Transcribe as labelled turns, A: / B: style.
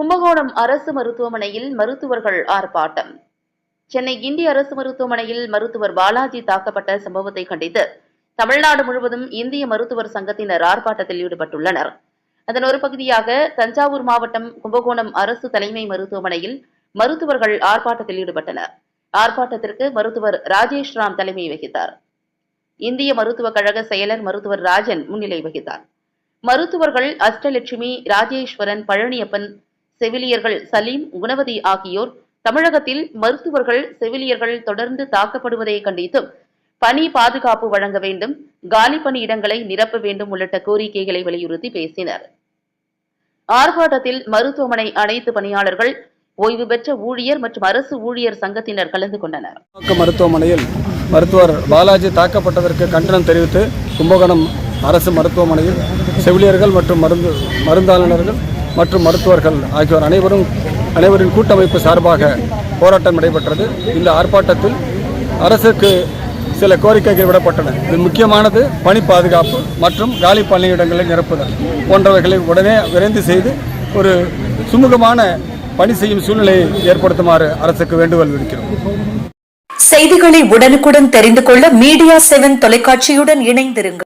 A: கும்பகோணம் அரசு மருத்துவமனையில் மருத்துவர்கள் ஆர்ப்பாட்டம். சென்னை கிண்டி அரசு மருத்துவமனையில் மருத்துவர் பாலாஜி தாக்கப்பட்ட சம்பவத்தை கண்டித்து தமிழ்நாடு முழுவதும் இந்திய மருத்துவர் சங்கத்தினர் ஆர்ப்பாட்டத்தில் ஈடுபட்டுள்ளனர். அதன் ஒரு பகுதியாக தஞ்சாவூர் மாவட்டம் கும்பகோணம் அரசு தலைமை மருத்துவமனையில் மருத்துவர்கள் ஆர்ப்பாட்டத்தில் ஈடுபட்டனர். ஆர்ப்பாட்டத்திற்கு மருத்துவர் ராஜேஷ் ராம் தலைமை வகித்தார். இந்திய மருத்துவக் கழக செயலர் மருத்துவர் ராஜன் முன்னிலை வகித்தார். மருத்துவர்கள் அஷ்டலட்சுமி ராஜேஸ்வரன் பழனியப்பன் செவிலியர்கள் சலீம் குணவதி ஆகியோர் தமிழகத்தில் மருத்துவர்கள் செவிலியர்கள் தொடர்ந்து தாக்கப்படுவதை கண்டித்தும் பணி பாதுகாப்பு வழங்க வேண்டும் காலி பணியிடங்களை நிரப்ப வேண்டும் உள்ளிட்ட கோரிக்கைகளை வலியுறுத்தி பேசினர். ஆர்ப்பாட்டத்தில் மருத்துவமனை அனைத்து பணியாளர்கள் ஓய்வு பெற்ற ஊழியர் மற்றும் அரசு ஊழியர் சங்கத்தினர் கலந்து கொண்டனர்.
B: மருத்துவமனையில் மருத்துவர் பாலாஜி தாக்கப்பட்டதற்கு கண்டனம் தெரிவித்து கும்பகோணம் அரசு மருத்துவமனையில் செவிலியர்கள் மற்றும் மருந்து மருந்தாளுநர்கள் மற்றும் மருத்துவர்கள் ஆகியோர் அனைவரும் அனைவரின் கூட்டமைப்பு சார்பாக போராட்டம் நடைபெற்றது. இந்த ஆர்ப்பாட்டத்தில் அரசுக்கு சில கோரிக்கைகள் விடப்பட்டன. இது முக்கியமானது பணி பாதுகாப்பு மற்றும் காலி பணியிடங்களை நிரப்புதல் போன்றவைகளை உடனே விரைந்து செய்து ஒரு சுமூகமான பணி செய்யும் சூழ்நிலையை ஏற்படுத்துமாறு அரசுக்கு வேண்டுகோள் விடுக்கிறோம்.
C: செய்திகளை உடனுக்குடன் தெரிந்து கொள்ள மீடியா செவன் தொலைக்காட்சியுடன் இணைந்திருங்கள்.